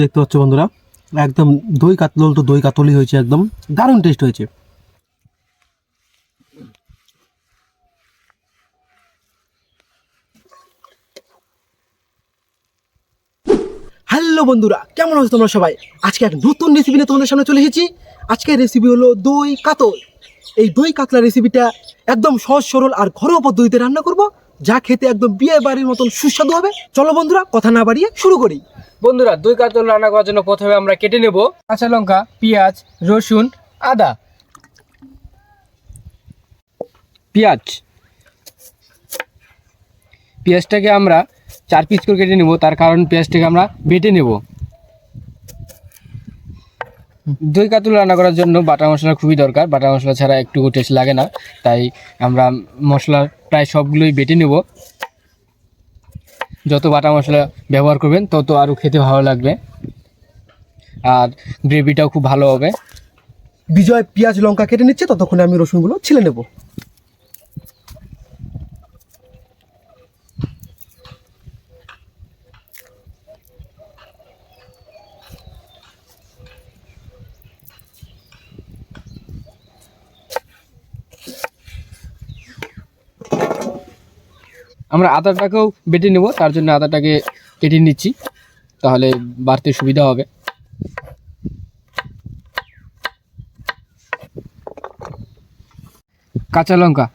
দেখতে পাচ্ছ বন্ধুরা, একদম দই কাতল তো দই কাতলই হয়েছে একদম। দারুণ টেস্ট হয়েছে। হ্যালো বন্ধুরা, কেমন আছো তোমরা সবাই? আজকে এক নতুন রেসিপি নিয়ে তোমাদের সামনে চলে এসেছি। আজকের রেসিপি হলো দই কাতল। এই দই কাতলা রেসিপিটা একদম সহজ, সরল আর ঘরোয়া পদ্ধতিতে রান্না করব, যা খেতে একদম বিয়ে বাড়ির মতন সুস্বাদু হবে। চলো বন্ধুরা, কথা না বাড়িয়ে শুরু করি। বন্ধুরা, দই কাতল রান্না করার জন্য প্রথমে আমরা কেটে নেব কাঁচা লঙ্কা, পেঁয়াজ, রসুন, আদা। পেঁয়াজ। পেঁয়াজটাকে আমরা চার পিস করে কেটে নেব, তার কারণ পেঁয়াজটাকে আমরা বেটে নেব। দই কাতুল রান্না করার জন্য বাটা মশলা খুবই দরকার। বাটা মশলা ছাড়া একটু টেস্ট লাগে না। তাই আমরা মশলা প্রায় সবগুলোই বেটে নেব। যত বাটা মশলা ব্যবহার করবেন, তত আরও খেতে ভালো লাগবে। আর গ্রেভিটাও খুব ভালো হবে। বিজয় পেঁয়াজ, লঙ্কা কেটে নিচ্ছে, ততক্ষণে আমি রসুনগুলো ছিলে নেব। আমরা আদাটাকেও বেটে নেব, তার জন্য আদাটাকে কেটে নিচ্ছি, তাহলে বাড়তে সুবিধা হবে। কাঁচা লঙ্কা।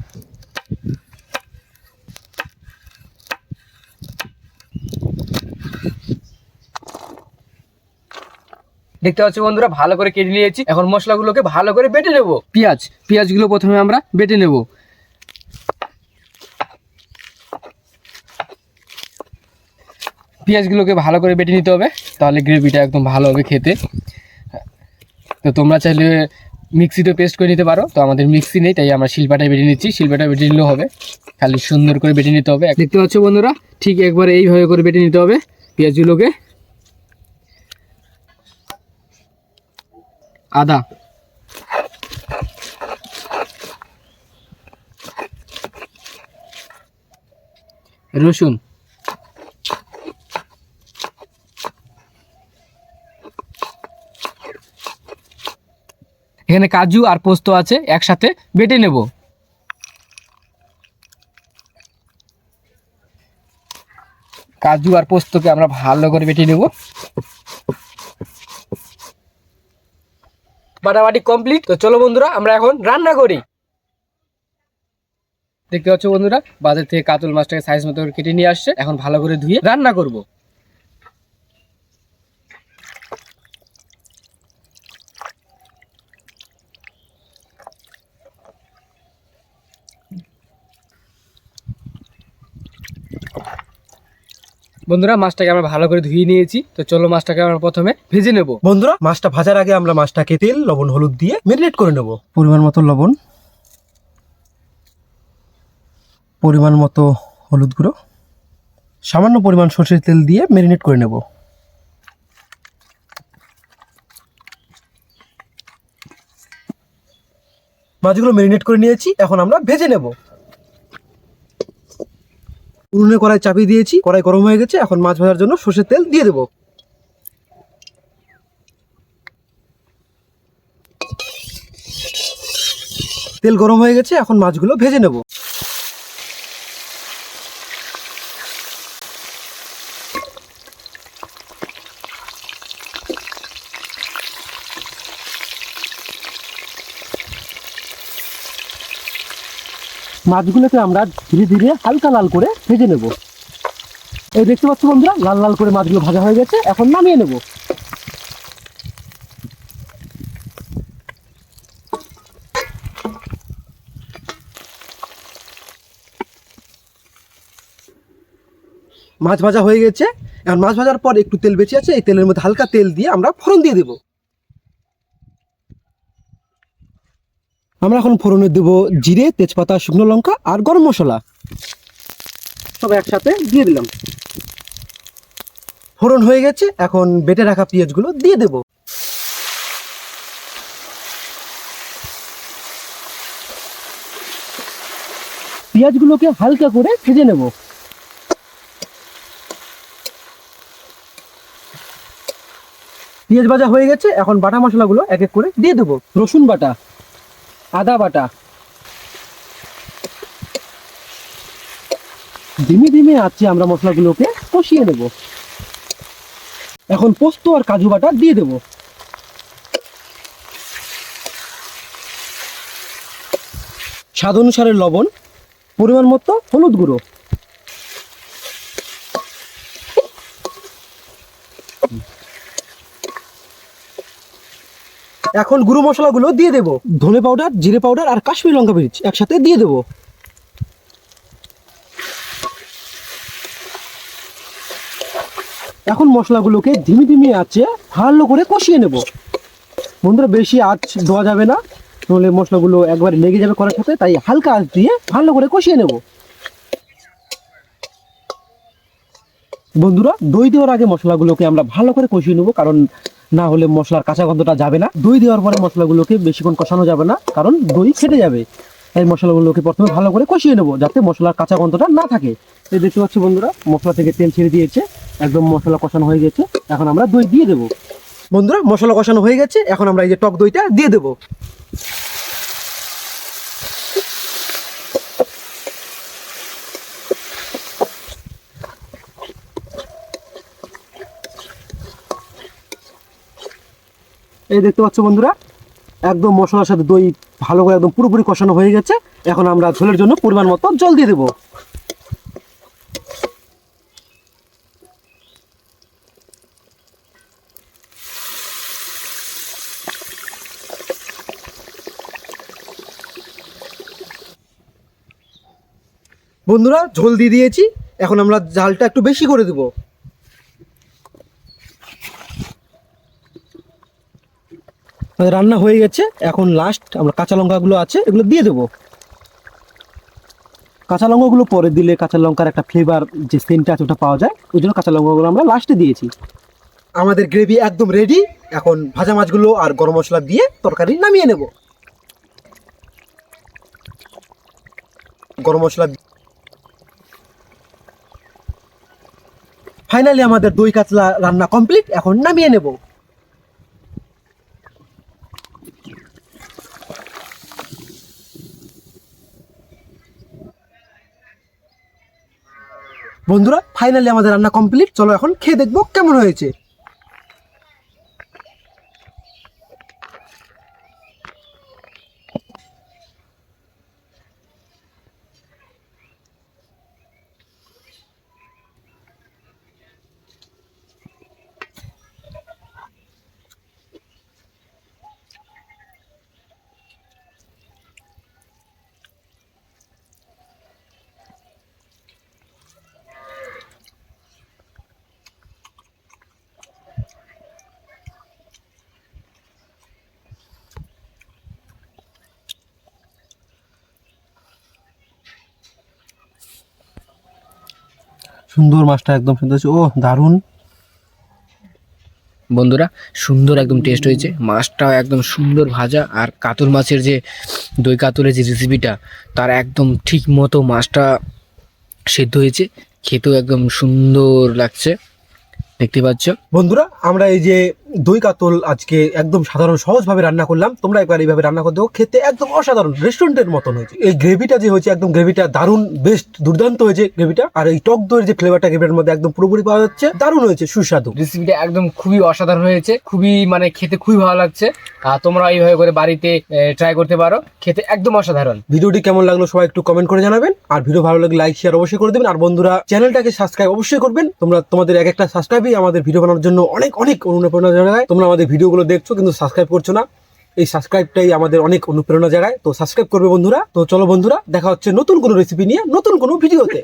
দেখতে পাচ্ছি বন্ধুরা, ভালো করে কেটে নিয়েছি। এখন মশলাগুলোকে ভালো করে বেটে নেব। পেঁয়াজ, পেঁয়াজগুলো প্রথমে আমরা বেটে নেব। পেঁয়াজগুলোকে ভালো করে বেটে নিতে হবে, তাহলে গ্রেভিটা একদম ভালো হবে খেতে। তো তোমরা চাইলে মিক্সিতে পেস্ট করে নিতে পারো, তো আমাদের মিক্সি নেই, তাই আমরা শিলপাটায় বেটে নিচ্ছি শিলপাটায় বেটে নিলেও হবে। খালি সুন্দর করে বেটে নিতে হবে। দেখতে পাচ্ছ বন্ধুরা, ঠিক একবার এইভাবে করে বেটে নিতে হবে পেঁয়াজগুলোকে। আদা। রসুন। এখানে কাজু আর পোস্ত আছে, একসাথে বেটে নেব। কাজু আর পোস্তকে আমরা ভালো করে বেটে নেব। বাটাবাটি কমপ্লিট। তো চলো বন্ধুরা, আমরা এখন রান্না করি। দেখতে পাচ্ছ বন্ধুরা, বাজার থেকে কাতল মাছটাকে সাইজ মতো করে কেটে নিয়ে আসছে। এখন ভালো করে ধুয়ে রান্না করব। বন্ধুরা মাছটাকে আমরা ভালো করে ধুয়ে নিয়েছি। তো চলো মাছটাকে আমরা প্রথমে ভেজে নেব। বন্ধুরা মাছটা ভাজার আগে আমরা মাছটাকে তেল লবণ হলুদ দিয়ে মেরিনেট করে নেব। পরিমাণ মতো লবণ পরিমাণ মতো হলুদ গুঁড়ো সামান্য পরিমাণ সর্ষের তেল দিয়ে মেরিনেট করে নেব। মাছগুলো মেরিনেট করে নিয়েছি এখন আমরা ভেজে নেব। উনুনে কড়াই চাপিয়ে দিয়েছি, কড়াই গরম হয়ে গেছে, এখন মাছ ভাজার জন্য সর্ষের তেল দিয়ে দেবো। তেল গরম হয়ে গেছে, এখন মাছগুলো ভেজে নেব। মাছগুলোকে আমরা ধীরে ধীরে হালকা লাল করে ভেজে নেব। এই দেখতে পাচ্ছ বন্ধুরা, লাল লাল করে মাছগুলো ভাজা হয়ে গেছে, এখন নামিয়ে নেব। মাছ ভাজা হয়ে গেছে, এখন মাছ ভাজার পর একটু তেল বেঁচে আছে, এই তেলের মধ্যে হালকা তেল দিয়ে আমরা ফোড়ন দিয়ে দেব। আমরা এখন ফোড়নে দেবো জিরে, তেজপাতা, শুকনো লঙ্কা আর গরম মশলা। সব একসাথে দিয়ে দিলাম। ফোড়ন হয়ে গেছে, এখন বেটে রাখা পেঁয়াজগুলো দিয়ে দেব। পেঁয়াজগুলোকে হালকা করে ভেজে নেব। পেঁয়াজ ভাজা হয়ে গেছে, এখন বাটা মশলাগুলো এক এক করে দিয়ে দেবো। রসুন বাটা। আদা বাটা। ধিমে ধিমে আছে আমরা মশলাগুলোকে কষিয়ে নেব। এখন পোস্ত আর কাজু বাটা দিয়ে দেব। স্বাদ অনুসারে লবণ, পরিমাণ মতো হলুদ গুঁড়ো। এখন গুঁড়ো মশলাগুলো দিয়ে দেবো। ধনে পাউডার, জিরে পাউডার আর কাশ্মীর লঙ্কা মরিচ একসাথে দিয়ে দেবো। এখন মশলাগুলোকে ধিমি ধিমি আছে ভালো করে কষিয়ে নেব। বন্ধুরা, বেশি আঁচ দেওয়া যাবে না তাহলে মশলাগুলো একবারে লেগে যাবে করার সাথে, তাই হালকা আঁচ দিয়ে ভালো করে কষিয়ে নেব। বন্ধুরা, দই দেওয়ার আগে মশলাগুলোকে আমরা ভালো করে কষিয়ে নেব, কারণ না হলে মশলার কাঁচা গন্ধটা যাবে না। দই দেওয়ার পরে মশলাগুলোকে বেশিক্ষণ কষানো যাবে না, কারণ দই ফেটে যাবে। এই মশলাগুলোকে প্রথমে ভালো করে কষিয়ে নেব, যাতে মশলার কাঁচা গন্ধটা না থাকে। এই দেখতে পাচ্ছি বন্ধুরা, মশলা থেকে তেল ছেড়ে দিয়েছে, একদম মশলা কষানো হয়ে গেছে, এখন আমরা দই দিয়ে দেবো। বন্ধুরা, মশলা কষানো হয়ে গেছে, এখন আমরা এই যে টক দইটা দিয়ে দেবো। এই দেখতে পাচ্ছ বন্ধুরা, একদম মশলার সাথে দই ভালো করে একদম পুরোপুরি কষানো হয়ে গেছে। এখন আমরা ঝোলের জন্য পরিমাণ মতো জল দিয়ে দেবো। বন্ধুরা, ঝোল দিয়ে দিয়েছি। এখন আমরা জালটা একটু বেশি করে দেবো। রান্না হয়ে গেছে। এখন লাস্ট আমরা কাঁচা লঙ্কাগুলো আছে, এগুলো দিয়ে দেবো। কাঁচা লঙ্কাগুলো পরে দিলে কাঁচা লঙ্কার একটা ফ্লেভার যে সেন্টটা আছে ওটা পাওয়া যায়। ওই জন্য কাঁচা লঙ্কাগুলো আমরা লাস্টে দিয়েছি। আমাদের গ্রেভি একদম রেডি এখন ভাজা মাছগুলো আর গরম মশলা দিয়ে তরকারি নামিয়ে নেব। গরম মশলা ফাইনালি আমাদের দই কাতলা রান্না কমপ্লিট এখন নামিয়ে নেব। বন্ধুরা ফাইনালি আমাদের রান্না কমপ্লিট চলো এখন খেয়ে দেখব কেমন হয়েছে। সুন্দর মাছটা একদম সুন্দর হয়েছে। ও দারুণ। বন্ধুরা সুন্দর একদম টেস্ট হয়েছে। মাছটাও একদম সুন্দর ভাজা আর কাতল মাছের যে দই কাতলের যে রেসিপিটা তার একদম ঠিক মতো মাছটা সেদ্ধ হয়েছে। খেতেও একদম সুন্দর লাগছে। দেখতে পাচ্ছ? বন্ধুরা আমরা এই যে দই কাতল আজকে একদম সাধারণ সহজভাবে রান্না করলাম। তোমরা একবার এইভাবে রান্না করে দেবো খেতে একদম অসাধারণ রেস্টুরেন্টের মতন হয়েছে। এই গ্রেভিটা যে হয়েছে একদম গ্রেভিটা দারুণ বেস্ট দুর্দান্ত হয়েছে গ্রেভিটা আর এই টক দইয়ের যে ফ্লেভারটা গ্রেভিটার মধ্যে একদম পুরোপুরি পাওয়া যাচ্ছে দারুণ হয়েছে সুস্বাদু। রেসিপিটা একদম খুবই অসাধারণ হয়েছে খুবই মানে খেতে খুবই ভালো লাগছে। আর তোমরা এইভাবে করে বাড়িতে ট্রাই করতে পারো খেতে একদম অসাধারণ। ভিডিওটি কেমন লাগল সবাই একটু কমেন্ট করে জানাবেন। আর ভিডিও ভালো লাগলে লাইক শেয়ার অবশ্যই করে দেবেন। আর বন্ধুরা চ্যানেলটাকে সাবস্ক্রাইব অবশ্যই করবেন। তোমরা তোমাদের এক একটা সাবস্ক্রাইবই আমাদের ভিডিও বানানোর জন্য অনেক অনেক অনুপ্রেরণা জায়গায় তোমরা আমাদের ভিডিওগুলো দেখছ কিন্তু সাবস্ক্রাইব করছ না। এই সাবস্ক্রাইবটাই আমাদের অনেক অনুপ্রেরণা জায়গায় তো সাবস্ক্রাইব করবে বন্ধুরা। তো চলো বন্ধুরা, দেখা হচ্ছে নতুন কোনো রেসিপি নিয়ে নতুন কোনো ভিডিওতে।